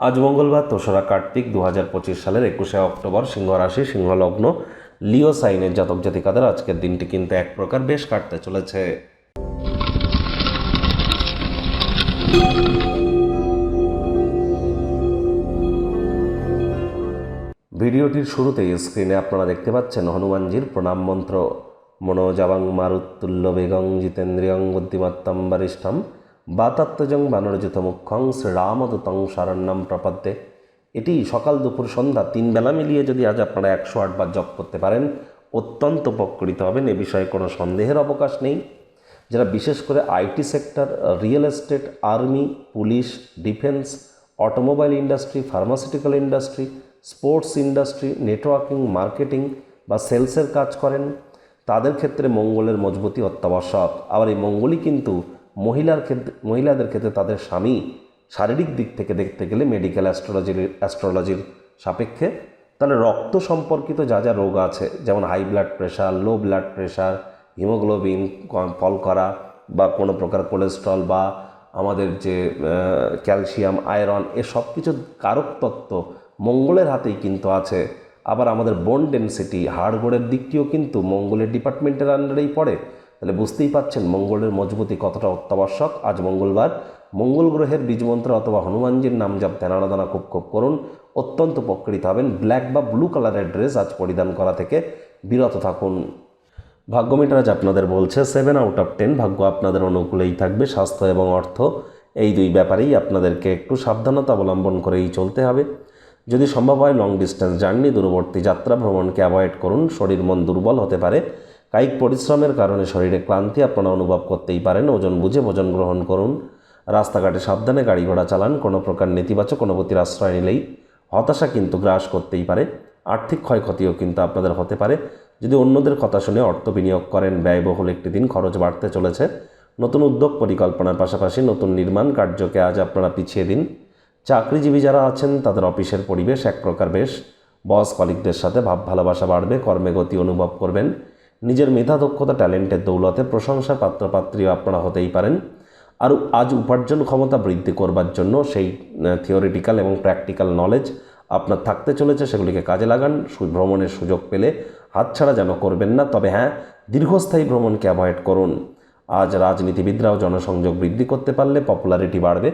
আজ মঙ্গলবার দোসরা কার্তিক দু হাজার পঁচিশ সালের একুশে অক্টোবর সিংহ রাশি, সিংহ লগ্ন, লিও সাইনের জাতক জাতিকাদের আজকের দিনটি কিন্তু এক প্রকার বেশ কাটতে চলেছে। ভিডিওটির শুরুতেই স্ক্রিনে আপনারা দেখতে পাচ্ছেন হনুমানজির প্রণাম মন্ত্র। মনোজাবাং মারুত্তুল্য বেগং জিতেন্দ্রিয়ং বুদ্ধিমত্তম বরিষ্ঠম। বাতাত্মজং বানরজিত মুখ্যং শ্রীরামদূতং শরণ্যম প্রপদ্যে। এটি সকাল দুপুর সন্ধ্যা তিন বেলা মিলিয়ে যদি আজ আপনারা একশো আটবার জপ করতে পারেন, অত্যন্ত উপকৃত হবেন, এ বিষয়ে কোনো সন্দেহের অবকাশ নেই। যারা বিশেষ করে IT sector, real estate, army, police, defence, automobile industry, pharmaceutical industry, sports industry, networking, marketing বা সেলসের কাজ করেন, তাদের ক্ষেত্রে মঙ্গলের মজবুতি অত্যাবশ্যক। আবার এই মঙ্গলই কিন্তু মহিলার ক্ষেত্রে, মহিলাদের ক্ষেত্রে তাদের স্বামী শারীরিক দিক থেকে দেখতে গেলে মেডিকেল অ্যাস্ট্রোলজির অ্যাস্ট্রোলজির সাপেক্ষে। তাহলে রক্ত সম্পর্কিত যা যা রোগ আছে, যেমন high blood pressure low blood pressure haemoglobin fall করা বা কোনো প্রকার কোলেস্ট্রল বা আমাদের যে ক্যালসিয়াম আয়রন এ সব কিছু কারক তত্ত্ব মঙ্গলের হাতেই কিন্তু আছে। আবার আমাদের বোন ডেন্সিটি হাড়গোড়ের দিকটিও কিন্তু মঙ্গলের ডিপার্টমেন্টের আন্ডারেই পড়ে। তাহলে বুঝতেই পাচ্ছেন মঙ্গলের মজবুতি কতটা অত্যাবশ্যক। আজ মঙ্গলবার মঙ্গল গ্রহের বীজমন্ত্র অথবা হনুমানজির নাম জপ ধ্যানারাধনা খুব খুব করুন। অত্যন্ত উপকৃত হবেন। ব্ল্যাক বা ব্লু কালারের ড্রেস আজ পরিধান করা থেকে বিরত থাকুন। ভাগ্যমিটার আজ আপনাদের বলছে সেভেন আউট অফ টেন ভাগ্য আপনাদের অনুকূলেই থাকবে। স্বাস্থ্য এবং অর্থ এই দুই ব্যাপারেই আপনাদেরকে একটু সাবধানতা অবলম্বন করেই চলতে হবে। যদি সম্ভব হয় লং ডিস্টেন্স জার্নি দূরবর্তী যাত্রা ভ্রমণকে অ্যাভয়েড করুন। শরীর মন দুর্বল হতে পারে। কায়িক পরিশ্রমের কারণে শরীরে ক্লান্তি আপনারা অনুভব করতেই পারেন। ওজন বুঝে ভোজন গ্রহণ করুন। রাস্তাঘাটে সাবধানে গাড়ি ঘোড়া চালান। কোনো প্রকার নেতিবাচক অনুভূতির আশ্রয় নিলেই হতাশা কিন্তু গ্রাস করতেই পারে। আর্থিক ক্ষয়ক্ষতিও কিন্তু আপনাদের হতে পারে। যদি অন্যদের কথা শুনে অর্থ বিনিয়োগ করেন, ব্যয়বহুল একটি দিন খরচ বাড়তে চলেছে। নতুন উদ্যোগ পরিকল্পনার পাশাপাশি নতুন নির্মাণ কার্যকে আজ আপনারা পিছিয়ে দিন। চাকরিজীবী যারা আছেন, তাদের অফিসের পরিবেশ এক প্রকার বেশ। বস কলিকদের সাথে ভাব ভালোবাসা বাড়বে, কর্মে গতি অনুভব করবেন। নিজের মেধা দক্ষতা ট্যালেন্টের দৌলতে প্রশংসার পাত্রপাত্রী আপনারা হতেই পারেন। আর আজ উপার্জন ক্ষমতা বৃদ্ধি করবার জন্য সেই থিওরিটিক্যাল এবং প্র্যাকটিক্যাল নলেজ আপনার থাকতে চলেছে, সেগুলিকে কাজে লাগান ভ্রমণের সুযোগ পেলে হাতছাড়া যেন করবেন না। তবে হ্যাঁ দীর্ঘস্থায়ী ভ্রমণকে অ্যাভয়েড করুন। আজ রাজনীতিবিদরাও জনসংযোগ বৃদ্ধি করতে পারলে পপুলারিটি বাড়বে।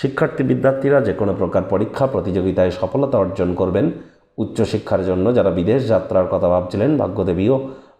শিক্ষার্থী বিদ্যার্থীরা যে কোনো প্রকার পরীক্ষা, প্রতিযোগিতায় সফলতা অর্জন করবেন। উচ্চশিক্ষার জন্য যারা বিদেশ যাত্রার কথা ভাবছিলেন, ভাগ্যদেবীও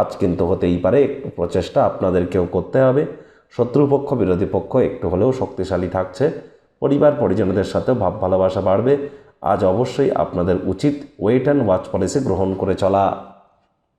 আজ কিন্তু হতেই পারে, একটু প্রচেষ্টা আপনাদেরকেও করতে হবে। শত্রুপক্ষ, বিরোধী পক্ষ একটু হলেও শক্তিশালী থাকছে। পরিবার, পরিজনদের সাথেও ভাব ভালোবাসা বাড়বে। আজ অবশ্যই আপনাদের উচিত ওয়েট অ্যান্ড ওয়াচ পলিসি গ্রহণ করে চলা।